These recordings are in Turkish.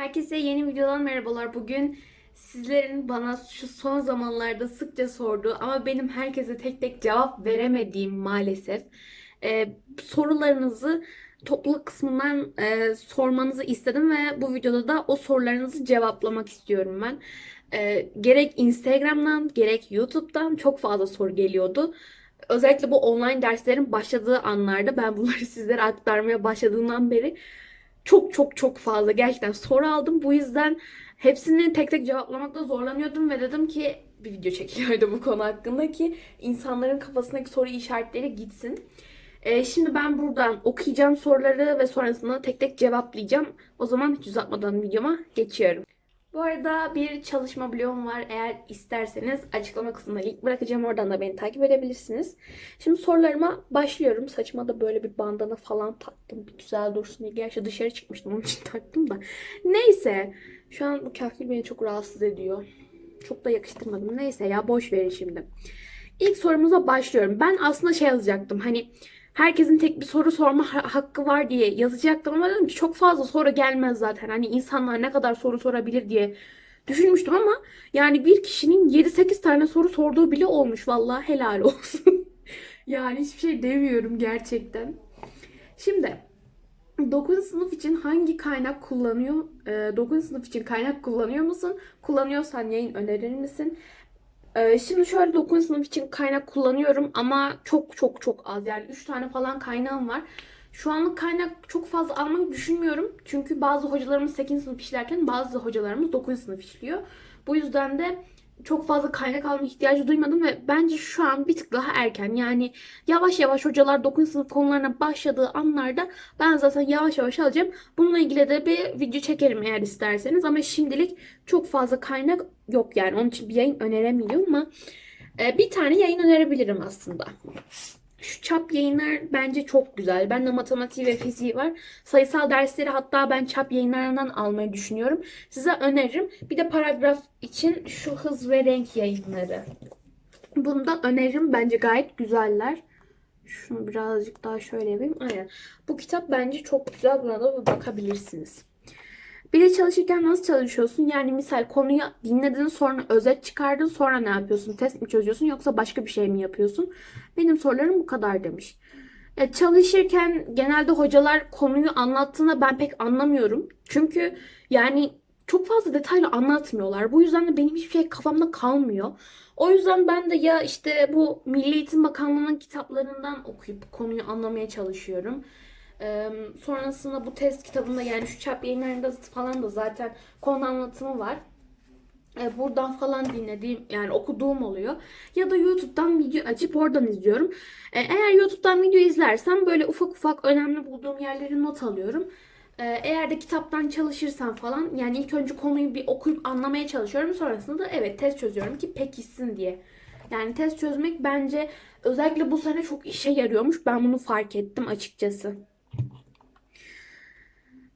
Herkese yeni videodan merhabalar. Bugün sizlerin bana şu son zamanlarda sıkça sorduğu ama benim herkese tek tek cevap veremediğim maalesef e, sorularınızı topluluk kısmından e, sormanızı istedim ve bu videoda da o sorularınızı cevaplamak istiyorum ben. E, gerek Instagram'dan gerek YouTube'dan çok fazla soru geliyordu. Özellikle bu online derslerin başladığı anlarda ben bunları sizlere aktarmaya başladığımdan beri çok çok çok fazla gerçekten soru aldım. Bu yüzden hepsini tek tek cevaplamakta zorlanıyordum ve dedim ki bir video çekiliyordu bu konu hakkında ki insanların kafasındaki soru işaretleri gitsin. Ee, şimdi ben buradan okuyacağım soruları ve sonrasında tek tek cevaplayacağım. O zaman hiç uzatmadan videoma geçiyorum. Bu arada bir çalışma blogum var. Eğer isterseniz açıklama kısmına link bırakacağım. Oradan da beni takip edebilirsiniz. Şimdi sorularıma başlıyorum. Saçıma da böyle bir bandana falan taktım. Bir güzel dursun diye. Gerçi dışarı çıkmıştım onun için taktım da. Neyse. Şu an bu kahkül beni çok rahatsız ediyor. Çok da yakıştırmadım. Neyse ya boş verin şimdi. İlk sorumuza başlıyorum. Ben aslında şey yazacaktım. Hani herkesin tek bir soru sorma ha- hakkı var diye yazacaktım ama dedim ki çok fazla soru gelmez zaten. Hani insanlar ne kadar soru sorabilir diye düşünmüştüm ama yani bir kişinin 7-8 tane soru sorduğu bile olmuş. Vallahi helal olsun. yani hiçbir şey demiyorum gerçekten. Şimdi 9. sınıf için hangi kaynak kullanıyor? Ee, 9. sınıf için kaynak kullanıyor musun? Kullanıyorsan yayın önerir misin? Ee, şimdi şöyle 9. sınıf için kaynak kullanıyorum ama çok çok çok az. Yani 3 tane falan kaynağım var. Şu anlık kaynak çok fazla almayı düşünmüyorum. Çünkü bazı hocalarımız 8. sınıf işlerken bazı hocalarımız 9. sınıf işliyor. Bu yüzden de çok fazla kaynak alma ihtiyacı duymadım ve bence şu an bir tık daha erken. Yani yavaş yavaş hocalar 9. sınıf konularına başladığı anlarda ben zaten yavaş yavaş alacağım. Bununla ilgili de bir video çekerim eğer isterseniz. Ama şimdilik çok fazla kaynak yok yani. Onun için bir yayın öneremiyorum ama e, bir tane yayın önerebilirim aslında. Şu çap yayınlar bence çok güzel. Ben de matematiği ve fiziği var. Sayısal dersleri hatta ben çap yayınlarından almayı düşünüyorum. Size öneririm. Bir de paragraf için şu hız ve renk yayınları. Bunu da öneririm. Bence gayet güzeller. Şunu birazcık daha şöyle yapayım. Aynen. Bu kitap bence çok güzel. Buna da bakabilirsiniz. Bir de çalışırken nasıl çalışıyorsun? Yani misal konuyu dinledin sonra özet çıkardın sonra ne yapıyorsun? Test mi çözüyorsun yoksa başka bir şey mi yapıyorsun? Benim sorularım bu kadar demiş. E, çalışırken genelde hocalar konuyu anlattığında ben pek anlamıyorum. Çünkü yani çok fazla detaylı anlatmıyorlar. Bu yüzden de benim hiçbir şey kafamda kalmıyor. O yüzden ben de ya işte bu Milli Eğitim Bakanlığı'nın kitaplarından okuyup konuyu anlamaya çalışıyorum. Ee, sonrasında bu test kitabında yani şu çap yayınlarında falan da zaten konu anlatımı var. Ee, buradan falan dinlediğim yani okuduğum oluyor. Ya da YouTube'dan video açıp oradan izliyorum. Ee, eğer YouTube'dan video izlersem böyle ufak ufak önemli bulduğum yerleri not alıyorum. Ee, eğer de kitaptan çalışırsam falan yani ilk önce konuyu bir okuyup anlamaya çalışıyorum. Sonrasında da evet test çözüyorum ki pekişsin diye. Yani test çözmek bence özellikle bu sene çok işe yarıyormuş. Ben bunu fark ettim açıkçası.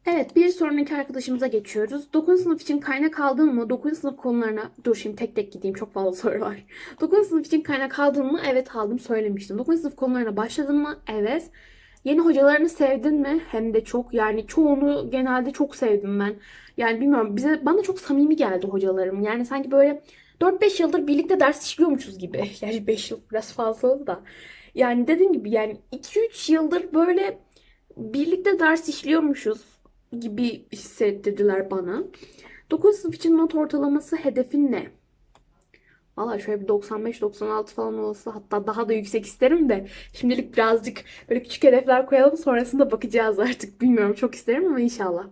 Evet bir sonraki arkadaşımıza geçiyoruz. 9. sınıf için kaynak aldın mı? 9. sınıf konularına... Dur şimdi tek tek gideyim çok fazla soru var. 9. sınıf için kaynak aldın mı? Evet aldım söylemiştim. 9. sınıf konularına başladın mı? Evet. Yeni hocalarını sevdin mi? Hem de çok. Yani çoğunu genelde çok sevdim ben. Yani bilmiyorum bize bana çok samimi geldi hocalarım. Yani sanki böyle 4-5 yıldır birlikte ders işliyormuşuz gibi. Yani 5 yıl biraz fazla da. Yani dediğim gibi yani 2-3 yıldır böyle birlikte ders işliyormuşuz gibi hissettirdiler bana. 9 sınıf için not ortalaması hedefin ne? Valla şöyle bir 95-96 falan olsa hatta daha da yüksek isterim de şimdilik birazcık böyle küçük hedefler koyalım sonrasında bakacağız artık. Bilmiyorum çok isterim ama inşallah.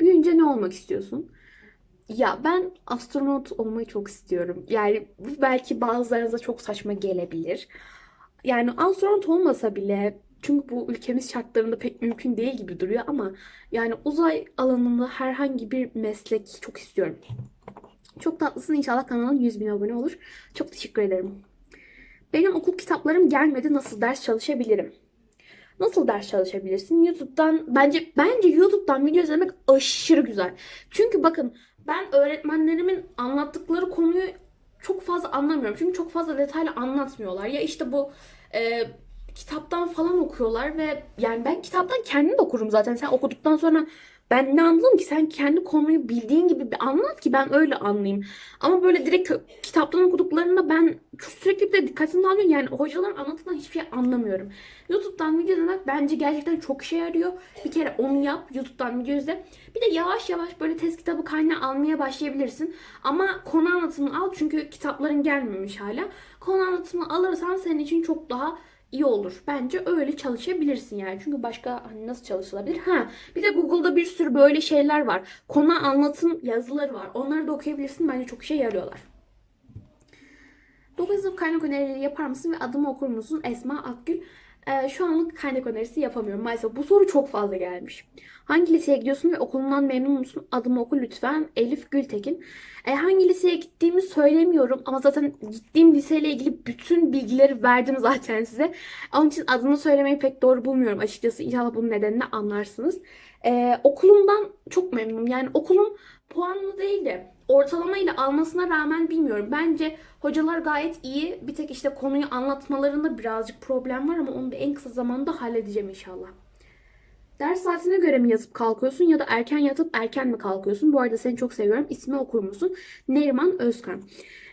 Büyüyünce ne olmak istiyorsun? Ya ben astronot olmayı çok istiyorum. Yani bu belki bazılarınıza çok saçma gelebilir. Yani astronot olmasa bile çünkü bu ülkemiz şartlarında pek mümkün değil gibi duruyor ama yani uzay alanında herhangi bir meslek çok istiyorum. Çok tatlısın inşallah kanalın 100 bin abone olur. Çok teşekkür ederim. Benim okul kitaplarım gelmedi. Nasıl ders çalışabilirim? Nasıl ders çalışabilirsin? YouTube'dan bence bence YouTube'dan video izlemek aşırı güzel. Çünkü bakın ben öğretmenlerimin anlattıkları konuyu çok fazla anlamıyorum. Çünkü çok fazla detaylı anlatmıyorlar. Ya işte bu e, kitaptan falan okuyorlar ve yani ben kitaptan kendim de okurum zaten. Sen okuduktan sonra Ben ne anladım ki? Sen kendi konuyu bildiğin gibi bir anlat ki ben öyle anlayayım. Ama böyle direkt kitaptan okuduklarında ben sürekli bir de dikkatimi dağılıyor. Yani hocaların anlatılan hiçbir şey anlamıyorum. YouTube'dan video izlemek bence gerçekten çok işe yarıyor. Bir kere onu yap. YouTube'dan video izle. Bir de yavaş yavaş böyle test kitabı kaynağı almaya başlayabilirsin. Ama konu anlatımını al çünkü kitapların gelmemiş hala. Konu anlatımını alırsan senin için çok daha iyi olur. Bence öyle çalışabilirsin yani. Çünkü başka hani nasıl çalışılabilir? Ha, bir de Google'da bir sürü böyle şeyler var. Konu anlatım yazıları var. Onları da okuyabilirsin. Bence çok işe yarıyorlar. 9 sınıf kaynak önerileri yapar mısın ve adımı okur musun? Esma Akgül. Ee, şu anlık kaynak önerisi yapamıyorum. Maalesef bu soru çok fazla gelmiş. Hangi liseye gidiyorsun ve okulundan memnun musun? Adımı oku lütfen. Elif Gültekin. E, hangi liseye gittiğimi söylemiyorum ama zaten gittiğim liseyle ilgili bütün bilgileri verdim zaten size. Onun için adını söylemeyi pek doğru bulmuyorum açıkçası. İnşallah bunun nedenini anlarsınız. E, okulumdan çok memnunum. Yani okulum puanlı değil de ortalamayla almasına rağmen bilmiyorum. Bence hocalar gayet iyi. Bir tek işte konuyu anlatmalarında birazcık problem var ama onu da en kısa zamanda halledeceğim inşallah. Ders saatine göre mi yatıp kalkıyorsun ya da erken yatıp erken mi kalkıyorsun? Bu arada seni çok seviyorum. İsmi okur musun? Neriman Özkan.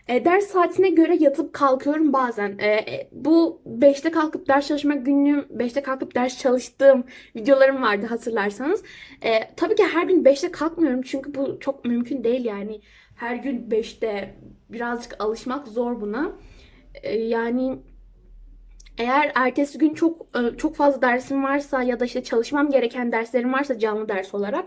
E, ders saatine göre yatıp kalkıyorum bazen. E, e, bu 5'te kalkıp ders çalışma günlüğüm, 5'te kalkıp ders çalıştığım videolarım vardı hatırlarsanız. E, tabii ki her gün 5'te kalkmıyorum çünkü bu çok mümkün değil yani. Her gün 5'te birazcık alışmak zor buna. E, yani eğer ertesi gün çok e, çok fazla dersim varsa ya da işte çalışmam gereken derslerim varsa canlı ders olarak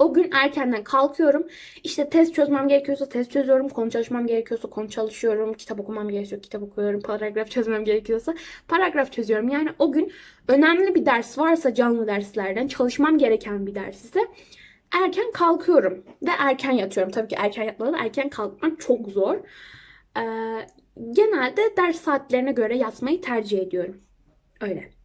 o gün erkenden kalkıyorum. İşte test çözmem gerekiyorsa test çözüyorum. Konu çalışmam gerekiyorsa konu çalışıyorum. Kitap okumam gerekiyorsa kitap okuyorum. Paragraf çözmem gerekiyorsa paragraf çözüyorum. Yani o gün önemli bir ders varsa canlı derslerden çalışmam gereken bir ders ise erken kalkıyorum ve erken yatıyorum. Tabii ki erken yatmadan erken kalkmak çok zor. Ee, genelde ders saatlerine göre yatmayı tercih ediyorum. Öyle.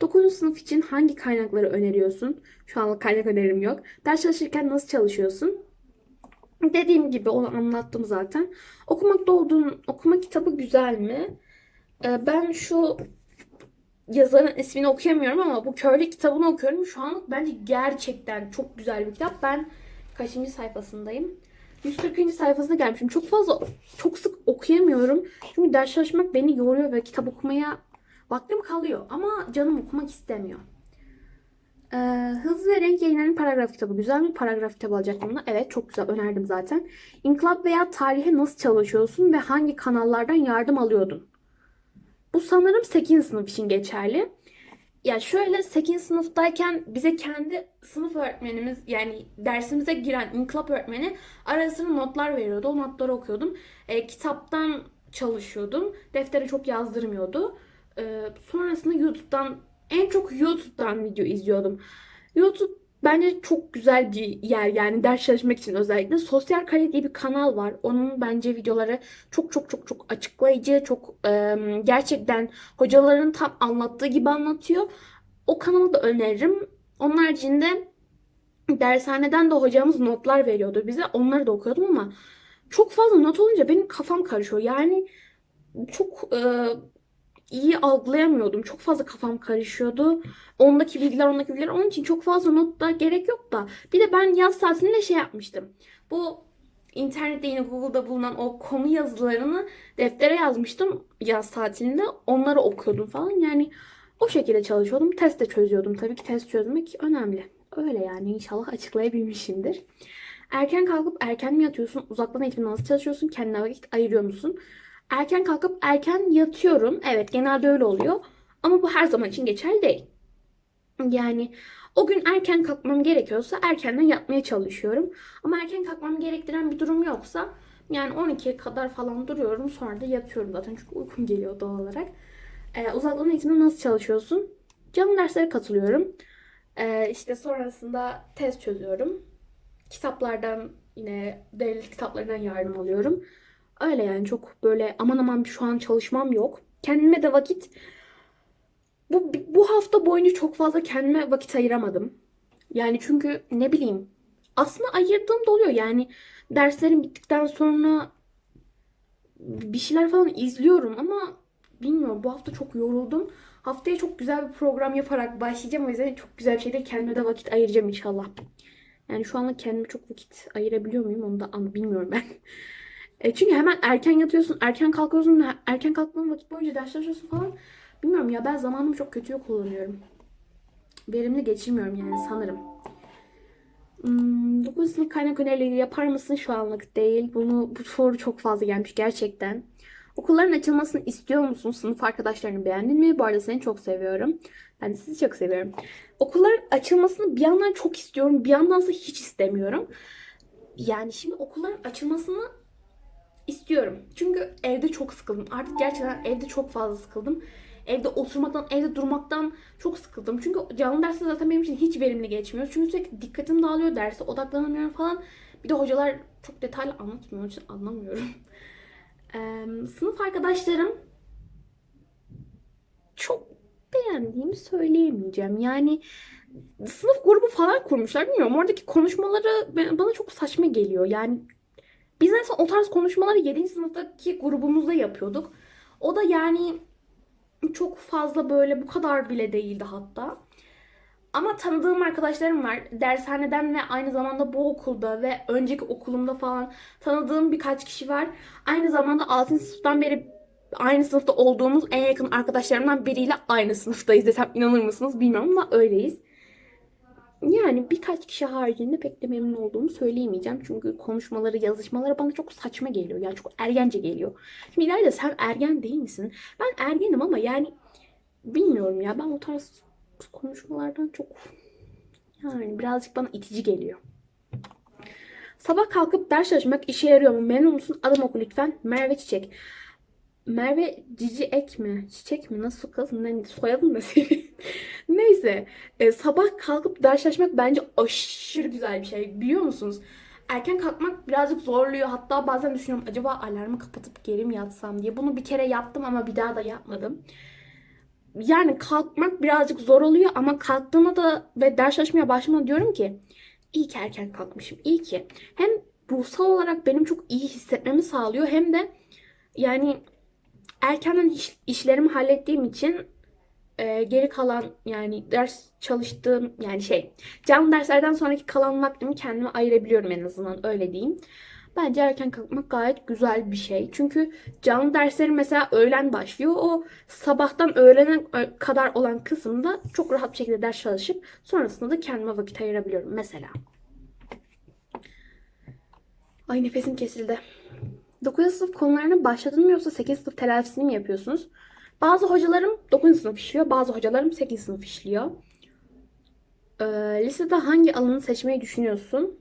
9. sınıf için hangi kaynakları öneriyorsun? Şu anlık kaynak önerim yok. Ders çalışırken nasıl çalışıyorsun? Dediğim gibi onu anlattım zaten. Okumakta olduğun okuma kitabı güzel mi? Ee, ben şu yazarın ismini okuyamıyorum ama bu Köylü kitabını okuyorum. Şu anlık bence gerçekten çok güzel bir kitap. Ben kaçıncı sayfasındayım? 140. sayfasına gelmişim. Çok fazla, çok sık okuyamıyorum. Çünkü ders çalışmak beni yoruyor ve kitap okumaya vaktim kalıyor. Ama canım okumak istemiyor. Ee, Hız ve Renk yayınlarının paragraf kitabı. Güzel mi? Paragraf kitabı alacaktım da. Evet çok güzel önerdim zaten. İnkılap veya tarihe nasıl çalışıyorsun ve hangi kanallardan yardım alıyordun? Bu sanırım 8. sınıf için geçerli. Ya şöyle 8. sınıftayken bize kendi sınıf öğretmenimiz yani dersimize giren inkılap öğretmeni ara notlar veriyordu. O notları okuyordum. E, kitaptan çalışıyordum. Deftere çok yazdırmıyordu. E, sonrasında YouTube'dan en çok YouTube'dan video izliyordum. YouTube bence çok güzel bir yer yani ders çalışmak için özellikle. Sosyal Kare diye bir kanal var. Onun bence videoları çok çok çok çok açıklayıcı, çok e, gerçekten hocaların tam anlattığı gibi anlatıyor. O kanalı da öneririm. Onun haricinde dershaneden de hocamız notlar veriyordu bize. Onları da okuyordum ama çok fazla not olunca benim kafam karışıyor. Yani çok e, iyi algılayamıyordum. Çok fazla kafam karışıyordu. Ondaki bilgiler, ondaki bilgiler. Onun için çok fazla not da gerek yok da. Bir de ben yaz tatilinde şey yapmıştım. Bu internette yine Google'da bulunan o konu yazılarını deftere yazmıştım yaz tatilinde. Onları okuyordum falan. Yani o şekilde çalışıyordum. Test de çözüyordum. Tabii ki test çözmek önemli. Öyle yani inşallah açıklayabilmişimdir. Erken kalkıp erken mi yatıyorsun? Uzaktan eğitimde nasıl çalışıyorsun? Kendine vakit ayırıyor musun? Erken kalkıp erken yatıyorum. Evet genelde öyle oluyor. Ama bu her zaman için geçerli değil. Yani o gün erken kalkmam gerekiyorsa erkenden yatmaya çalışıyorum. Ama erken kalkmam gerektiren bir durum yoksa yani 12'ye kadar falan duruyorum. Sonra da yatıyorum zaten çünkü uykum geliyor doğal olarak. Ee, uzaktan eğitimde nasıl çalışıyorsun? Canlı derslere katılıyorum. Ee, işte sonrasında test çözüyorum. Kitaplardan yine devlet kitaplarından yardım alıyorum. Öyle yani çok böyle aman aman şu an çalışmam yok. Kendime de vakit bu, bu hafta boyunca çok fazla kendime vakit ayıramadım. Yani çünkü ne bileyim aslında ayırdığım da oluyor. Yani derslerim bittikten sonra bir şeyler falan izliyorum ama bilmiyorum bu hafta çok yoruldum. Haftaya çok güzel bir program yaparak başlayacağım. O yüzden çok güzel bir şeyde kendime de vakit ayıracağım inşallah. Yani şu anda kendime çok vakit ayırabiliyor muyum onu da bilmiyorum ben. E çünkü hemen erken yatıyorsun, erken kalkıyorsun, erken kalktığın vakit boyunca ders çalışıyorsun falan. Bilmiyorum ya ben zamanımı çok kötüye kullanıyorum. Verimli geçirmiyorum yani sanırım. Hmm, 9 sınıf kaynak önerileri yapar mısın? Şu anlık değil. Bunu bu soru çok fazla gelmiş gerçekten. Okulların açılmasını istiyor musun? Sınıf arkadaşlarını beğendin mi? Bu arada seni çok seviyorum. Ben de sizi çok seviyorum. Okulların açılmasını bir yandan çok istiyorum. Bir yandansa hiç istemiyorum. Yani şimdi okulların açılmasını istiyorum. Çünkü evde çok sıkıldım. Artık gerçekten evde çok fazla sıkıldım. Evde oturmaktan, evde durmaktan çok sıkıldım. Çünkü canlı derste zaten benim için hiç verimli geçmiyor. Çünkü sürekli dikkatim dağılıyor, derse odaklanamıyorum falan. Bir de hocalar çok detaylı anlatmıyor. Onun için anlamıyorum. Sınıf arkadaşlarım çok beğendiğimi söyleyemeyeceğim. Yani sınıf grubu falan kurmuşlar. Bilmiyorum oradaki konuşmaları bana çok saçma geliyor. Yani biz son o tarz konuşmaları 7. sınıftaki grubumuzda yapıyorduk. O da yani çok fazla böyle bu kadar bile değildi hatta. Ama tanıdığım arkadaşlarım var. Dershaneden ve aynı zamanda bu okulda ve önceki okulumda falan tanıdığım birkaç kişi var. Aynı zamanda 6. sınıftan beri aynı sınıfta olduğumuz en yakın arkadaşlarımdan biriyle aynı sınıftayız desem inanır mısınız bilmiyorum ama öyleyiz. Yani birkaç kişi haricinde pek de memnun olduğumu söyleyemeyeceğim. Çünkü konuşmaları, yazışmaları bana çok saçma geliyor. Yani çok ergence geliyor. Şimdi İlayda sen ergen değil misin? Ben ergenim ama yani bilmiyorum ya. Ben o tarz konuşmalardan çok yani birazcık bana itici geliyor. Sabah kalkıp ders çalışmak işe yarıyor mu? Memnun musun? Adım oku lütfen. Merve Çiçek. Merve Cici Ek mi? Çiçek mi? Nasıl kız? Ne, soyadın ne senin? Neyse. e, sabah kalkıp ders çalışmak bence aşırı güzel bir şey. Biliyor musunuz? Erken kalkmak birazcık zorluyor. Hatta bazen düşünüyorum acaba alarmı kapatıp geri mi yatsam diye. Bunu bir kere yaptım ama bir daha da yapmadım. Yani kalkmak birazcık zor oluyor ama kalktığımda da ve ders çalışmaya başladığımda diyorum ki iyi ki erken kalkmışım. İyi ki. Hem ruhsal olarak benim çok iyi hissetmemi sağlıyor hem de yani erkenden iş- işlerimi hallettiğim için e, geri kalan yani ders çalıştığım yani şey canlı derslerden sonraki kalan vaktimi kendime ayırabiliyorum en azından öyle diyeyim. Bence erken kalkmak gayet güzel bir şey. Çünkü canlı derslerim mesela öğlen başlıyor. O sabahtan öğlene kadar olan kısımda çok rahat bir şekilde ders çalışıp sonrasında da kendime vakit ayırabiliyorum mesela. Ay nefesim kesildi. 9. sınıf konularına başladın mı yoksa 8 sınıf telafisini mi yapıyorsunuz? Bazı hocalarım 9. sınıf işliyor, bazı hocalarım 8. sınıf işliyor. Ee, lisede hangi alanı seçmeyi düşünüyorsun?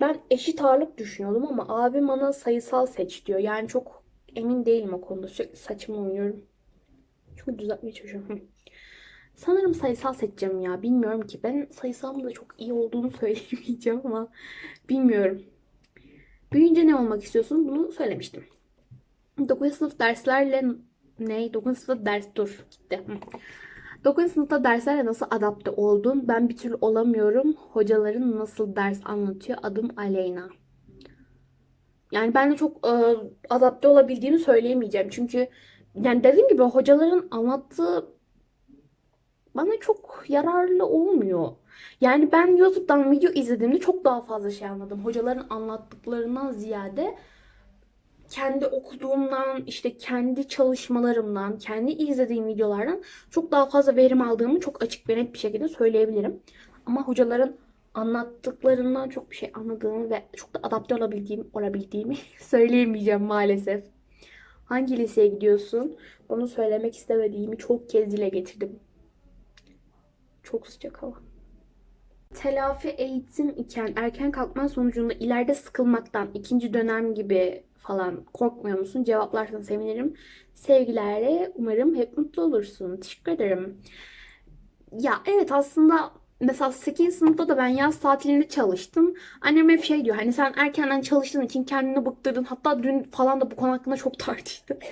Ben eşit ağırlık düşünüyordum ama abim bana sayısal seç diyor. Yani çok emin değilim o konuda. Sürekli saçımı oynuyorum. Çünkü düzeltmeye çalışıyorum. Sanırım sayısal seçeceğim ya. Bilmiyorum ki. Ben sayısalın da çok iyi olduğunu söyleyemeyeceğim ama bilmiyorum. Büyüyünce ne olmak istiyorsun? Bunu söylemiştim. 9. sınıf derslerle ne? 9. sınıfta ders dur gitti. Hı. 9. sınıfta derslerle nasıl adapte oldun? Ben bir türlü olamıyorum. Hocaların nasıl ders anlatıyor? Adım Aleyna. Yani ben de çok e, adapte olabildiğimi söyleyemeyeceğim. Çünkü yani dediğim gibi hocaların anlattığı bana çok yararlı olmuyor. Yani ben YouTube'dan video izlediğimde çok daha fazla şey anladım. Hocaların anlattıklarından ziyade kendi okuduğumdan, işte kendi çalışmalarımdan, kendi izlediğim videolardan çok daha fazla verim aldığımı çok açık ve net bir şekilde söyleyebilirim. Ama hocaların anlattıklarından çok bir şey anladığımı ve çok da adapte olabildiğim, olabildiğimi söyleyemeyeceğim maalesef. Hangi liseye gidiyorsun? Onu söylemek istemediğimi çok kez dile getirdim. Çok sıcak hava. Telafi eğitim iken erken kalkman sonucunda ileride sıkılmaktan ikinci dönem gibi falan korkmuyor musun? Cevaplarsan sevinirim. Sevgilerle umarım hep mutlu olursun. Teşekkür ederim. Ya evet aslında mesela 8. sınıfta da ben yaz tatilinde çalıştım. Annem hep şey diyor hani sen erkenden çalıştığın için kendini bıktırdın. Hatta dün falan da bu konu hakkında çok tartıştık.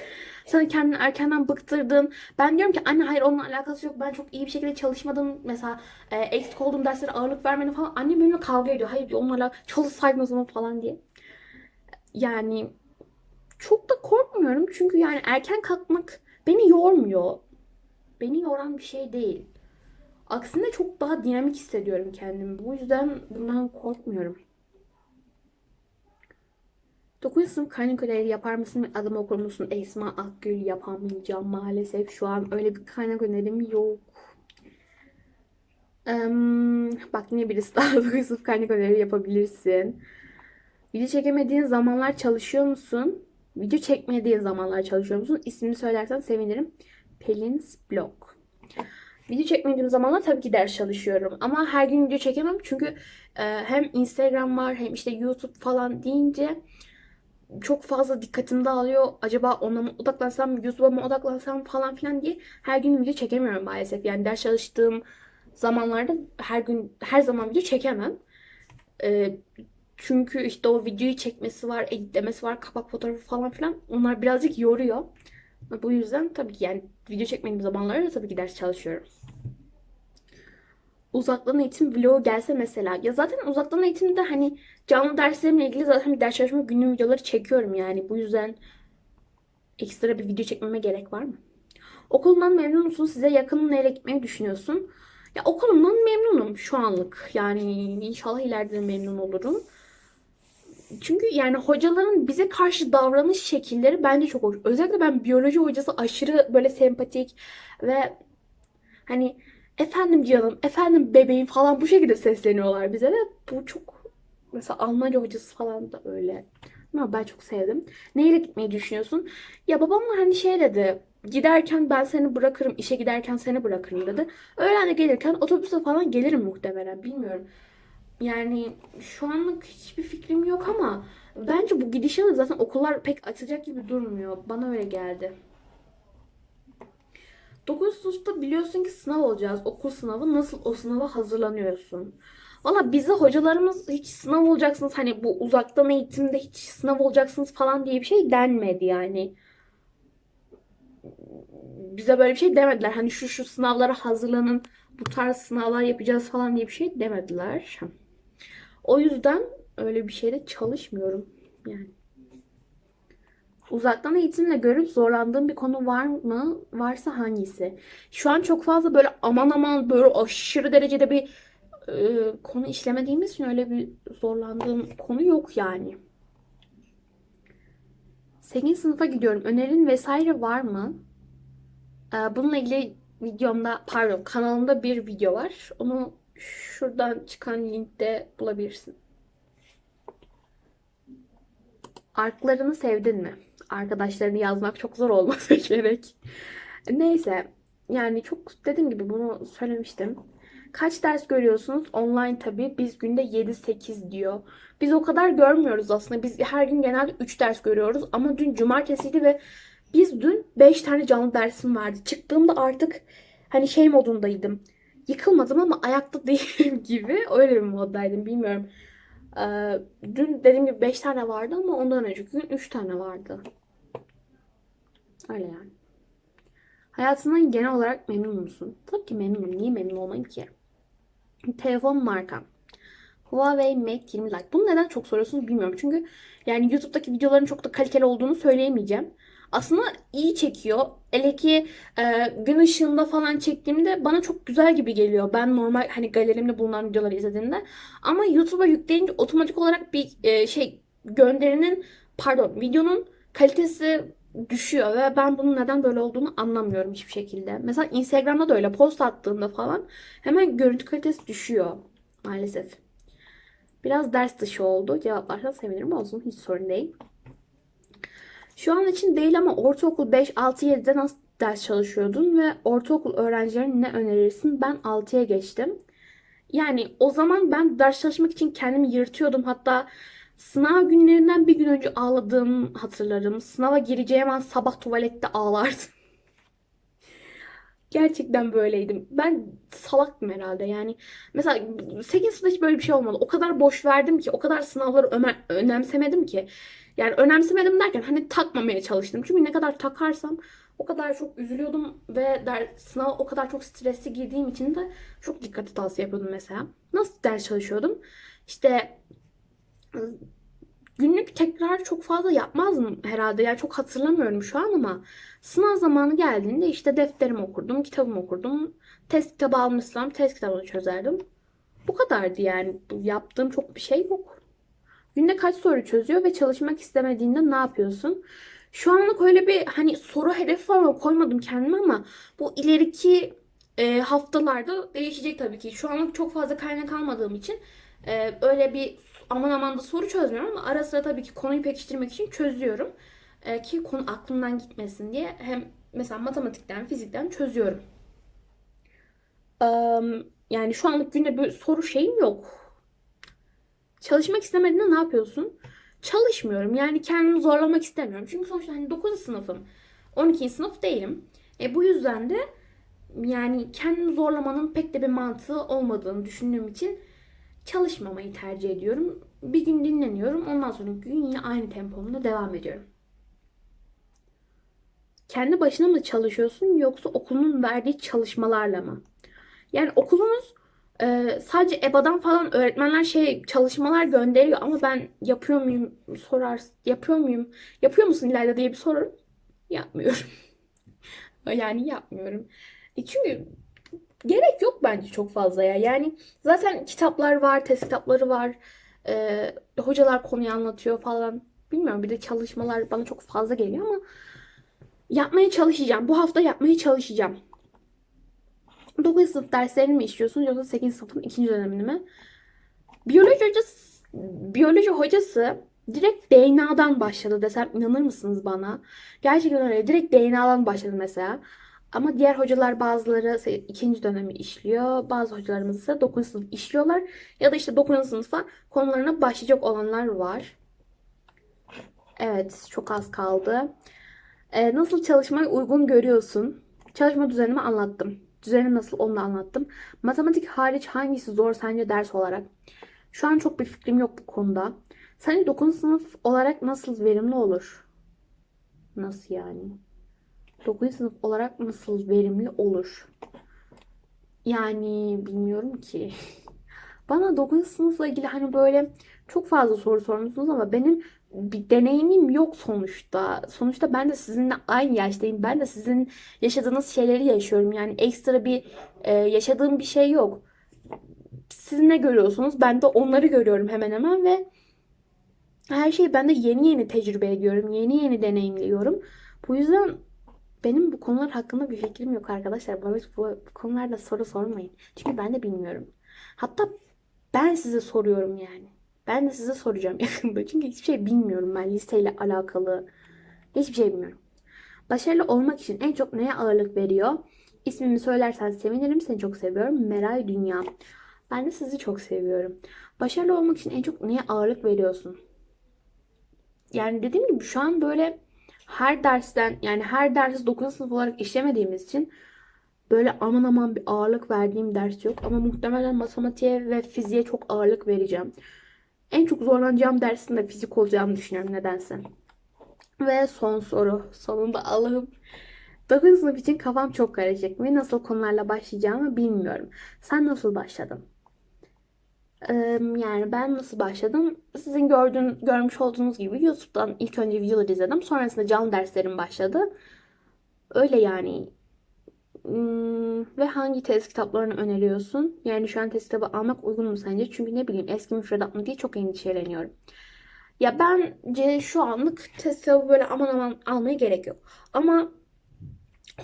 Sen kendini erkenden bıktırdın. Ben diyorum ki anne hayır onunla alakası yok. Ben çok iyi bir şekilde çalışmadım. Mesela e, eksik olduğum derslere ağırlık vermedim falan. Annem benimle kavga ediyor. Hayır diyor onunla çalışsaydın o zaman falan diye. Yani çok da korkmuyorum. Çünkü yani erken kalkmak beni yormuyor. Beni yoran bir şey değil. Aksine çok daha dinamik hissediyorum kendimi. Bu yüzden bundan korkmuyorum. 9. sınıf kaynak ödevi yapar mısın adımı okur musun? Esma Akgül yapamayacağım maalesef. Şu an öyle bir kaynak önerim yok. Em, bak yine birisi daha 9. sınıf kaynak ödevi yapabilirsin. Video çekemediğin zamanlar çalışıyor musun? Video çekmediğin zamanlar çalışıyor musun? İsmini söylersen sevinirim. Pelin's Blog. Video çekmediğim zamanlar tabii ki ders çalışıyorum. Ama her gün video çekemem çünkü e, hem Instagram var hem işte YouTube falan deyince çok fazla dikkatimi dağılıyor. Acaba ona mı odaklansam, YouTube'a mı odaklansam falan filan diye her gün video çekemiyorum maalesef. Yani ders çalıştığım zamanlarda her gün her zaman video çekemem. E, çünkü işte o videoyu çekmesi var, editlemesi var, kapak fotoğrafı falan filan. Onlar birazcık yoruyor. Bu yüzden tabii ki yani video çekmediğim zamanlarda tabii ki ders çalışıyorum. Uzaktan eğitim vlogu gelse mesela. Ya zaten uzaktan eğitimde hani canlı derslerimle ilgili zaten ders çalışma günlük videoları çekiyorum yani. Bu yüzden ekstra bir video çekmeme gerek var mı? Okulundan memnun musun? Size yakın nereye gitmeyi düşünüyorsun? Ya okulumdan memnunum şu anlık. Yani inşallah ileride de memnun olurum. Çünkü yani hocaların bize karşı davranış şekilleri bence çok hoş. Özellikle ben biyoloji hocası aşırı böyle sempatik ve hani efendim canım, efendim bebeğim falan bu şekilde sesleniyorlar bize ve bu çok mesela Almanca hocası falan da öyle. Ama ben çok sevdim. Neyle gitmeyi düşünüyorsun? Ya babamla hani şey dedi. Giderken ben seni bırakırım, işe giderken seni bırakırım dedi. Öğlen de gelirken otobüse falan gelirim muhtemelen. Bilmiyorum. Yani şu anlık hiçbir fikrim yok ama bence bu gidişle zaten okullar pek açacak gibi durmuyor. Bana öyle geldi. 9. sınıfta biliyorsun ki sınav olacağız. Okul sınavı. Nasıl o sınava hazırlanıyorsun? Valla bize hocalarımız hiç sınav olacaksınız hani bu uzaktan eğitimde hiç sınav olacaksınız falan diye bir şey denmedi yani. Bize böyle bir şey demediler. Hani şu şu sınavlara hazırlanın, bu tarz sınavlar yapacağız falan diye bir şey demediler. O yüzden öyle bir şeyde çalışmıyorum yani. Uzaktan eğitimle görüp zorlandığım bir konu var mı? Varsa hangisi? Şu an çok fazla böyle aman aman böyle aşırı derecede bir e, konu işlemediğimiz için öyle bir zorlandığım konu yok yani. 8. sınıfa gidiyorum. Önerin vesaire var mı? E, bununla ilgili videomda pardon kanalımda bir video var. Onu şuradan çıkan linkte bulabilirsin. Arklarını sevdin mi? Arkadaşlarını yazmak çok zor olmasa gerek. Neyse. Yani çok dediğim gibi bunu söylemiştim. Kaç ders görüyorsunuz? Online tabii. Biz günde 7-8 diyor. Biz o kadar görmüyoruz aslında. Biz her gün genelde 3 ders görüyoruz. Ama dün cumartesiydi ve biz dün 5 tane canlı dersim vardı. Çıktığımda artık hani şey modundaydım. Yıkılmadım ama ayakta değilim gibi. Öyle bir moddaydım. Bilmiyorum. Ee, dün dediğim gibi 5 tane vardı ama ondan önceki gün 3 tane vardı. Öyle yani. Hayatından genel olarak memnun musun? Tabii ki memnunum. Niye memnun olmayayım ki? Telefon markam. Huawei Mate 20 Lite. Bunu neden çok soruyorsunuz bilmiyorum. Çünkü yani YouTube'daki videoların çok da kaliteli olduğunu söyleyemeyeceğim. Aslında iyi çekiyor. Hele ki e, gün ışığında falan çektiğimde bana çok güzel gibi geliyor. Ben normal hani galerimde bulunan videoları izlediğimde. Ama YouTube'a yükleyince otomatik olarak bir e, şey gönderinin pardon videonun kalitesi düşüyor ve ben bunun neden böyle olduğunu anlamıyorum hiçbir şekilde. Mesela Instagram'da da öyle post attığında falan hemen görüntü kalitesi düşüyor maalesef. Biraz ders dışı oldu. Cevaplarsan sevinirim olsun. Hiç sorun değil. Şu an için değil ama ortaokul 5, 6, 7'de nasıl ders çalışıyordun ve ortaokul öğrencilerine ne önerirsin? Ben 6'ya geçtim. Yani o zaman ben ders çalışmak için kendimi yırtıyordum. Hatta sınav günlerinden bir gün önce ağladığımı hatırlarım. Sınava gireceğim an sabah tuvalette ağlardım. Gerçekten böyleydim. Ben salaktım herhalde yani. Mesela 8 sınıfta hiç böyle bir şey olmadı. O kadar boş verdim ki, o kadar sınavları ömer, önemsemedim ki. Yani önemsemedim derken hani takmamaya çalıştım. Çünkü ne kadar takarsam o kadar çok üzülüyordum ve der, sınava o kadar çok stresli girdiğim için de çok dikkatli tavsiye yapıyordum mesela. Nasıl ders çalışıyordum? İşte günlük tekrar çok fazla yapmazdım herhalde. Yani çok hatırlamıyorum şu an ama sınav zamanı geldiğinde işte defterimi okurdum, kitabımı okurdum. Test kitabı almışsam test kitabını çözerdim. Bu kadardı yani. Yaptığım çok bir şey yok. Günde kaç soru çözüyor ve çalışmak istemediğinde ne yapıyorsun? Şu anlık öyle bir hani soru hedefi falan koymadım kendime ama bu ileriki e, haftalarda değişecek tabii ki. Şu anlık çok fazla kaynak almadığım için e, öyle bir aman aman da soru çözmüyorum ama ara sıra tabii ki konuyu pekiştirmek için çözüyorum. E, ki konu aklımdan gitmesin diye hem mesela matematikten, fizikten çözüyorum. Eee, yani şu anlık günde bir soru şeyim yok. Çalışmak istemediğinde ne yapıyorsun? Çalışmıyorum. Yani kendimi zorlamak istemiyorum. Çünkü sonuçta hani 9. sınıfım. 12. sınıf değilim. E bu yüzden de yani kendimi zorlamanın pek de bir mantığı olmadığını düşündüğüm için çalışmamayı tercih ediyorum. Bir gün dinleniyorum. Ondan sonra gün yine aynı tempomda devam ediyorum. Kendi başına mı çalışıyorsun yoksa okulun verdiği çalışmalarla mı? Yani okulumuz e, sadece EBA'dan falan öğretmenler şey çalışmalar gönderiyor ama ben yapıyor muyum sorar yapıyor muyum? Yapıyor musun İlayda diye bir sorarım. Yapmıyorum. Yani yapmıyorum. E çünkü gerek yok bence çok fazla ya. Yani zaten kitaplar var, test kitapları var. E, hocalar konuyu anlatıyor falan. Bilmiyorum bir de çalışmalar bana çok fazla geliyor ama yapmaya çalışacağım. Bu hafta yapmaya çalışacağım. 9. sınıf derslerini mi işliyorsunuz yoksa 8. sınıfın ikinci dönemini mi? Biyoloji hocası, biyoloji hocası direkt DNA'dan başladı desem inanır mısınız bana? Gerçekten öyle. Direkt DNA'dan başladı mesela. Ama diğer hocalar bazıları ikinci dönemi işliyor. Bazı hocalarımız ise 9. sınıf işliyorlar. Ya da işte 9. sınıfa konularına başlayacak olanlar var. Evet, çok az kaldı. Ee, nasıl çalışmayı uygun görüyorsun? Çalışma düzenimi anlattım. Düzeni nasıl onu da anlattım. Matematik hariç hangisi zor sence ders olarak? Şu an çok bir fikrim yok bu konuda. Sence 9. sınıf olarak nasıl verimli olur? Nasıl yani? 9. sınıf olarak nasıl verimli olur? Yani bilmiyorum ki. Bana 9. sınıfla ilgili hani böyle çok fazla soru sormuşsunuz ama benim bir deneyimim yok sonuçta. Sonuçta ben de sizinle aynı yaştayım. Ben de sizin yaşadığınız şeyleri yaşıyorum. Yani ekstra bir e, yaşadığım bir şey yok. Siz ne görüyorsunuz? Ben de onları görüyorum hemen hemen ve her şeyi ben de yeni yeni tecrübe ediyorum. Yeni yeni deneyimliyorum. Bu yüzden benim bu konular hakkında bir fikrim yok arkadaşlar. Bana bu, bu konularda soru sormayın. Çünkü ben de bilmiyorum. Hatta ben size soruyorum yani. Ben de size soracağım yakında. Çünkü hiçbir şey bilmiyorum ben listeyle alakalı. Hiçbir şey bilmiyorum. Başarılı olmak için en çok neye ağırlık veriyor? İsmimi söylersen sevinirim. Seni çok seviyorum. Meray Dünya. Ben de sizi çok seviyorum. Başarılı olmak için en çok neye ağırlık veriyorsun? Yani dediğim gibi şu an böyle her dersten yani her dersi 9. sınıf olarak işlemediğimiz için böyle aman aman bir ağırlık verdiğim ders yok. Ama muhtemelen matematiğe ve fiziğe çok ağırlık vereceğim. En çok zorlanacağım dersin de fizik olacağını düşünüyorum nedense. Ve son soru. Sonunda Allah'ım. 9. sınıf için kafam çok karışık ve nasıl konularla başlayacağımı bilmiyorum. Sen nasıl başladın? Yani ben nasıl başladım? Sizin gördüğün, görmüş olduğunuz gibi YouTube'dan ilk önce videoları izledim. Sonrasında canlı derslerim başladı. Öyle yani. Hmm, ve hangi test kitaplarını öneriyorsun? Yani şu an test kitabı almak uygun mu sence? Çünkü ne bileyim eski müfredat mı diye çok endişeleniyorum. Ya bence şu anlık test kitabı böyle aman aman almaya gerek yok. Ama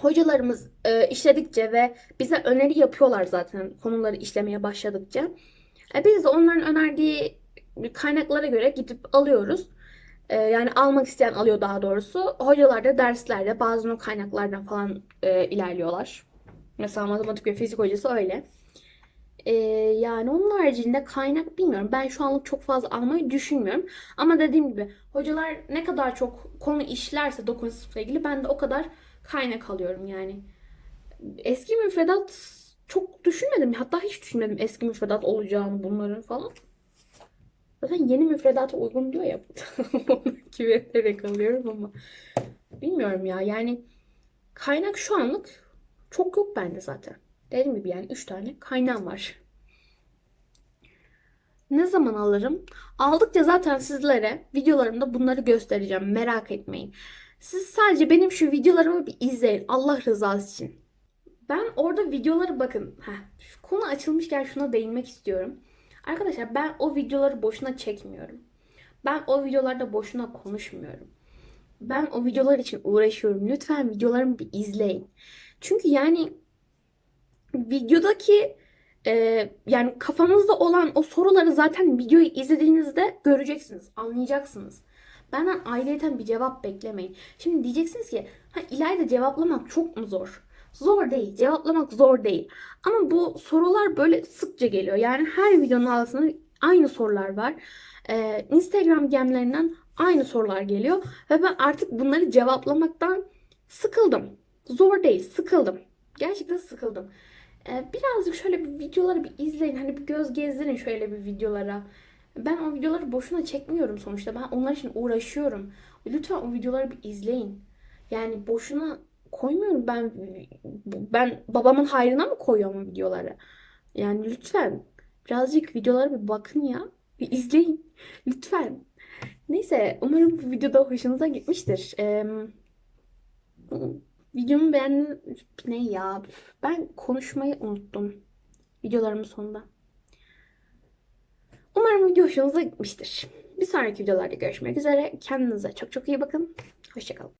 hocalarımız e, işledikçe ve bize öneri yapıyorlar zaten konuları işlemeye başladıkça. E, biz de onların önerdiği kaynaklara göre gidip alıyoruz. E, yani almak isteyen alıyor daha doğrusu. Hocalar da derslerde bazen o kaynaklardan falan e, ilerliyorlar. Mesela matematik ve fizik hocası öyle. Yani onun haricinde kaynak bilmiyorum. Ben şu anlık çok fazla almayı düşünmüyorum. Ama dediğim gibi hocalar ne kadar çok konu işlerse 9. sınıfla ilgili ben de o kadar kaynak alıyorum yani. Eski müfredat çok düşünmedim. Hatta hiç düşünmedim eski müfredat olacağını bunların falan. Zaten yeni müfredata uygun diyor ya. Güvenerek alıyorum ama. Bilmiyorum ya. Yani kaynak şu anlık çok yok bende zaten. Dediğim gibi yani 3 tane kaynağım var. Ne zaman alırım? Aldıkça zaten sizlere videolarımda bunları göstereceğim. Merak etmeyin. Siz sadece benim şu videolarımı bir izleyin. Allah rızası için. Ben orada videoları bakın. Heh, şu konu açılmışken şuna değinmek istiyorum. Arkadaşlar ben o videoları boşuna çekmiyorum. Ben o videolarda boşuna konuşmuyorum. Ben o videolar için uğraşıyorum. Lütfen videolarımı bir izleyin. Çünkü yani videodaki e, yani kafanızda olan o soruları zaten videoyu izlediğinizde göreceksiniz, anlayacaksınız. Benden ayrıyeten bir cevap beklemeyin. Şimdi diyeceksiniz ki ha İlayda cevaplamak çok mu zor? Zor değil. Cevaplamak zor değil. Ama bu sorular böyle sıkça geliyor. Yani her videonun altında aynı sorular var. Ee, Instagram gemlerinden aynı sorular geliyor. Ve ben artık bunları cevaplamaktan sıkıldım. Zor değil, sıkıldım. Gerçekten sıkıldım. Ee, birazcık şöyle bir videoları bir izleyin. Hani bir göz gezdirin şöyle bir videolara. Ben o videoları boşuna çekmiyorum sonuçta. Ben onlar için uğraşıyorum. Lütfen o videoları bir izleyin. Yani boşuna koymuyorum ben. Ben babamın hayrına mı koyuyorum videoları? Yani lütfen birazcık videolara bir bakın ya. Bir izleyin. Lütfen. Neyse umarım bu videoda hoşunuza gitmiştir. Ee, videomu beğendiniz. Ne ya? Ben konuşmayı unuttum. Videolarımın sonunda. Umarım video hoşunuza gitmiştir. Bir sonraki videolarda görüşmek üzere. Kendinize çok çok iyi bakın. Hoşçakalın.